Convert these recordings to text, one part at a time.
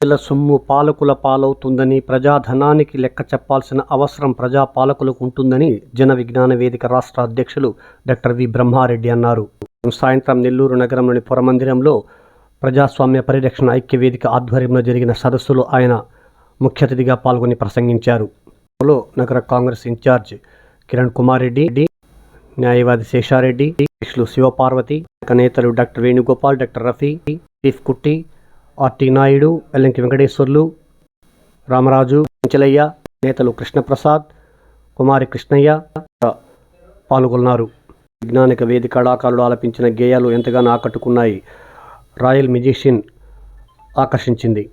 ప్రజల సొమ్ము పాలకుల పాలవుతుందని ప్రజాధనానికి లెక్క చెప్పాల్సిన అవసరం ప్రజా పాలకులకు ఉంటుందని జన విజ్ఞాన వేదిక రాష్ట్ర అధ్యక్షులు డాక్టర్ వి. బ్రహ్మారెడ్డి అన్నారు. సాయంత్రం నెల్లూరు నగరంలోని పురమందిరంలో ప్రజాస్వామ్య పరిరక్షణ ఐక్య వేదిక ఆధ్వర్యంలో జరిగిన సదస్సులో ఆయన ముఖ్య అతిథిగా పాల్గొని ప్రసంగించారు. నగర కాంగ్రెస్ ఇన్ఛార్జ్ కిరణ్ కుమార్ రెడ్డి న్యాయవాది శేషారెడ్డి శివపార్వతి నేతలు doctor Venugopal doctor Rafi chief కుట్టి ఆర్టీ నాయుడు ఎల్లంకి వెంకటేశ్వర్లు రామరాజు చెంచలయ్య నేతలు కృష్ణప్రసాద్ కుమారి కృష్ణయ్య పాల్గొన్నారు. వైజ్ఞానిక వేదిక కళాకారులు ఆలపించిన గేయాలు ఎంతగానో ఆకట్టుకున్నాయి. రాయల్ మ్యూజిషియన్ ఆకర్షించింది.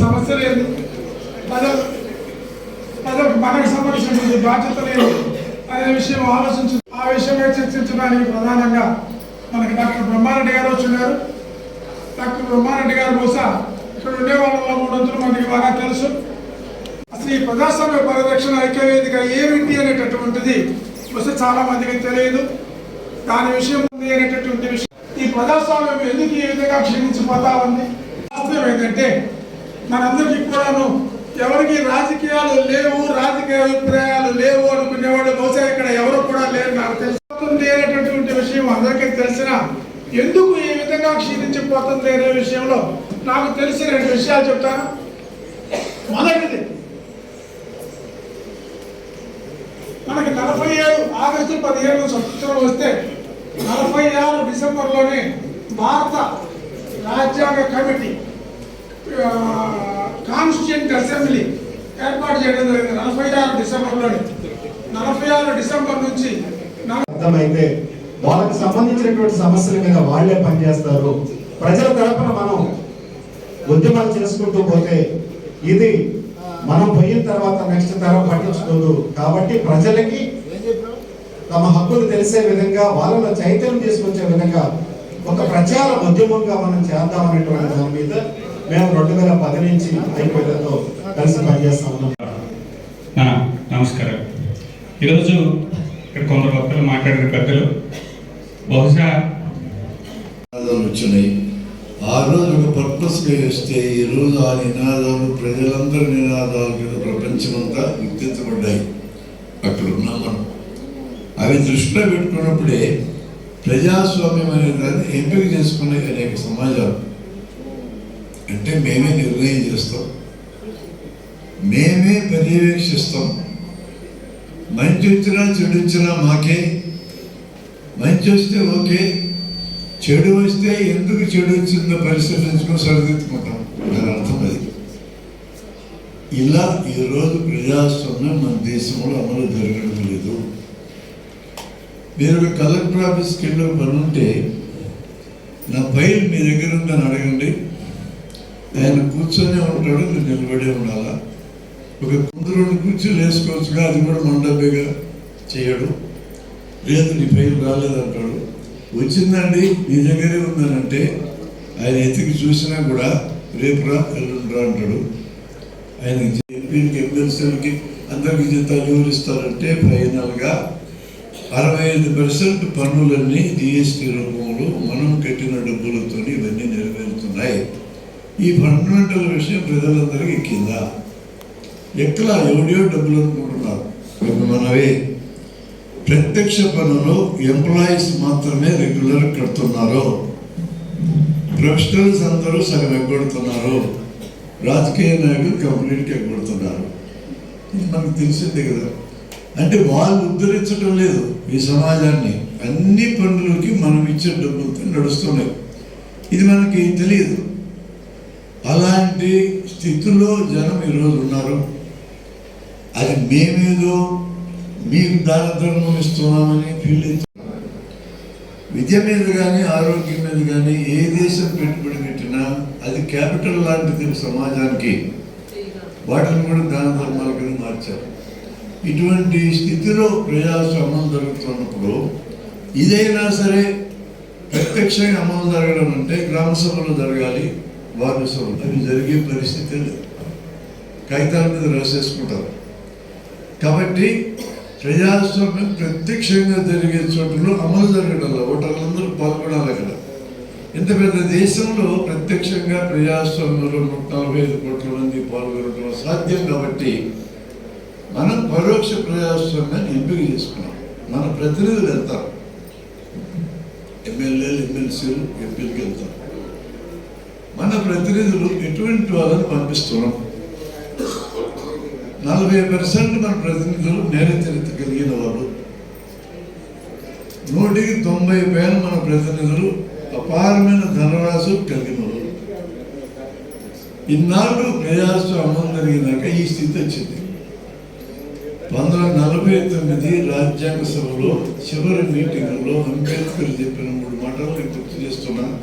సమస్య లేదు. సమస్యలు ఏంది ప్రజలు ప్రజలకు మనకు సంబంధించినటువంటి బాధ్యత లేదు. అనే విషయం ఆలోచించు ఆ విషయమే చర్చించడానికి ప్రధానంగా మనకి డాక్టర్ బ్రహ్మారెడ్డి గారు వచ్చినారు. డాక్టర్ బ్రహ్మారెడ్డి గారు బహుశా ఇక్కడ ఉండే వాళ్ళ మూడొంతులు మనకి బాగా తెలుసు. అసలు ఈ ప్రజాస్వామ్య పరిరక్షణ ఐక్యవేదిక ఏమిటి అనేటటువంటిది బహుశా చాలా మందికి తెలియదు. దాని విషయం ఉంది అనేటటువంటి విషయం. ఈ ప్రజాస్వామ్యం ఎందుకు ఈ విధంగా క్షీణించిపోతా ఉంది? వాస్తవం ఏంటంటే మనందరికీ కూడాను ఎవరికి రాజకీయాలు లేవు రాజకీయ అభిప్రాయాలు లేవు అనుకునేవాడు బహుశా ఇక్కడ ఎవరు కూడా లేరు. నాకు తెలుస్తుంది అనేటటువంటి విషయం అందరికీ తెలిసిన ఎందుకు ఈ విధంగా క్షీణించిపోతుంది అనే విషయంలో నాకు తెలిసిన రెండు విషయాలు చెప్తాను. మొదటిది మనకి నలభై ఏడు ఆగస్టు పదిహేడు సంవత్సరం వస్తే నలభై ఆరు డిసెంబర్లోనే భారత రాజ్యాంగ కమిటీ కాన్స్టిట్యూంట్ అసెంబ్లీ ఏర్పాటు చేయడం జరిగింది. నలభై ఆరు డిసెంబర్లోనే. నలభై ఆరు డిసెంబర్ నుంచి అర్థమైతే వాళ్ళకి సంబంధించినటువంటి సమస్యల మీద వాళ్ళే పనిచేస్తారు. ప్రజల తరపున మనం ఉద్యమాలు చేసుకుంటూ పోతే ఇది మనం పోయిన తర్వాత నెక్స్ట్ తరం పట్టించుకోదు. కాబట్టి ప్రజలకి తమ హక్కులు తెలిసే విధంగా వాళ్ళలో చైతన్యం తీసుకొచ్చే విధంగా ఒక ప్రచార ఉద్యమంగా మనం చేద్దామనేటువంటి దాని మీద మేము రెండు వేల పది నుంచి ఐక్యతతో కలిసి పనిచేస్తా ఉన్నాం. నా నమస్కారం. ఈరోజు ఇక్కడ కొందరు భక్తులు మాట్లాడిన పెద్దలు బహుశా వచ్చినాయి. ఆ రోజు ఒక పర్పస్గా వేస్తే ఈ రోజు ఆ నినాదాలు ప్రజలందరి నినాదాల కింద ప్రపంచమంతా గుర్తించబడ్డాయి. అక్కడ ఉన్నాం మనం. అవి దృష్టిలో పెట్టుకున్నప్పుడే ప్రజాస్వామ్యం అనే దాన్ని ఎంపిక చేసుకునే అనేక సమాజాలు. అంటే మేమే నిర్ణయం చేస్తాం. మేమే పర్యవేక్షిస్తాం. మంచి వచ్చినా చెడు వచ్చినా మాకే. మంచి వస్తే ఓకే. చెడు వస్తే ఎందుకు చెడు వచ్చిందో పరిశీలించుకొని సరిదిద్దుకుంటాం. దాని అర్థం అది. ఇలా ఈరోజు ప్రజాస్వామ్యం మన దేశంలో అమలు జరగడం లేదు. మీరు ఒక కలెక్టర్ ఆఫీస్కి వెళ్ళే పని ఉంటే నా ఫైల్ మీ దగ్గర ఉందని అడగండి. ఆయన కూర్చొని ఉంటాడు మీరు నిలబడే ఉండాలా? ఒక కొందరు కూర్చొని వేసుకోవచ్చుగా అది కూడా మండపేగా చేయడు. లేదు నీ పేరు రాలేదంటాడు. వచ్చిందండి నీ దగ్గరే ఉందనంటే ఆయన ఎతికి చూసినా కూడా రేపు రా ఎల్లుండ్రా అంటాడు. ఆయన ఎంపీలకి ఎమ్మెల్సీలకి అందరికి జీతాలు వివరిస్తారంటే ఫైనల్గా అరవై ఐదు పర్సెంట్ పన్నులన్నీ జిఎస్టీ రూపంలో మనం కట్టిన డబ్బులతో ఇవన్నీ ఈ ఫండమెంటల్ విషయం ప్రజలందరికీ ఎక్కిందా? ఎక్కలా? ఎవడియో డబ్బులు అనుకుంటున్నారు ఇప్పుడు మనవే ప్రత్యక్ష పన్నులు ఎంప్లాయీస్ మాత్రమే రెగ్యులర్ కడుతున్నారు. ప్రొఫెషనల్స్ అందరూ సగం ఎగ్గొడుతున్నారు. రాజకీయ నాయకులు కంప్లీట్గా ఎగ్గొడుతున్నారు. ఇది మనకు తెలిసిందే కదా. అంటే వాళ్ళు ఉద్ధరించడం లేదు ఈ సమాజాన్ని. అన్ని పనులకి మనం ఇచ్చే డబ్బులతో నడుస్తున్నాయి. ఇది మనకి తెలియదు. అలాంటి స్థితిలో జనం ఈరోజు ఉన్నారు. అది మేమేదో మీకు దాన ఇస్తున్నామని ఫీల్ అవుతున్నారు విద్య మీద కానీ ఆరోగ్యం మీద కానీ ఏ దేశం పెట్టుబడి పెట్టినా అది క్యాపిటల్ లాంటిది సమాజానికి వాటిని కూడా దాన ధర్మాల కింద మార్చారు. ఇటువంటి స్థితిలో ప్రజాస్వామ్యం జరుగుతున్నప్పుడు ఇదైనా సరే ప్రత్యక్షంగా అమలు జరగడం అంటే గ్రామ సభలో జరగాలి వార్డు సభలు అవి జరిగే పరిస్థితి లేదు కాగితాల మీద రాసేసుకుంటారు. కాబట్టి ప్రజాస్వామ్యం ప్రత్యక్షంగా జరిగే చోటులో అమలు జరగడం ఓటర్లందరూ పాల్గొనాలి అక్కడ. ఇంత పెద్ద దేశంలో ప్రత్యక్షంగా ప్రజాస్వామ్యంలో నూట నలభై ఐదు కోట్ల మంది పాల్గొనడం సాధ్యం కాబట్టి మనం పరోక్ష ప్రజాస్వామ్యాన్ని ఎంపిక చేసుకున్నాం. మన ప్రతినిధులు వెళ్తారు. ఎమ్మెల్యేలు ఎమ్మెల్సీలు ఎంపీలకు వెళ్తారు. మన ప్రతినిధులు ఎటువంటి వాళ్ళని పంపిస్తున్నాం. నలభై పర్సెంట్ మన ప్రతినిధులు నేరచరిత కలిగిన వాళ్ళు. నూటికి తొంభై పైన మన ప్రతినిధులు అపారమైన ధనరాశు కలిగిన వాళ్ళు. ఇన్నాళ్ళు ప్రజాస్వామ్యం జరిగినాక ఈ స్థితి వచ్చింది. పంతొమ్మిది నలభై తొమ్మిది రాజ్యాంగ సభలో చివరి మీటింగ్లో అంబేద్కర్ చెప్పిన మూడు మాటలు నేను గుర్తు చేస్తున్నాను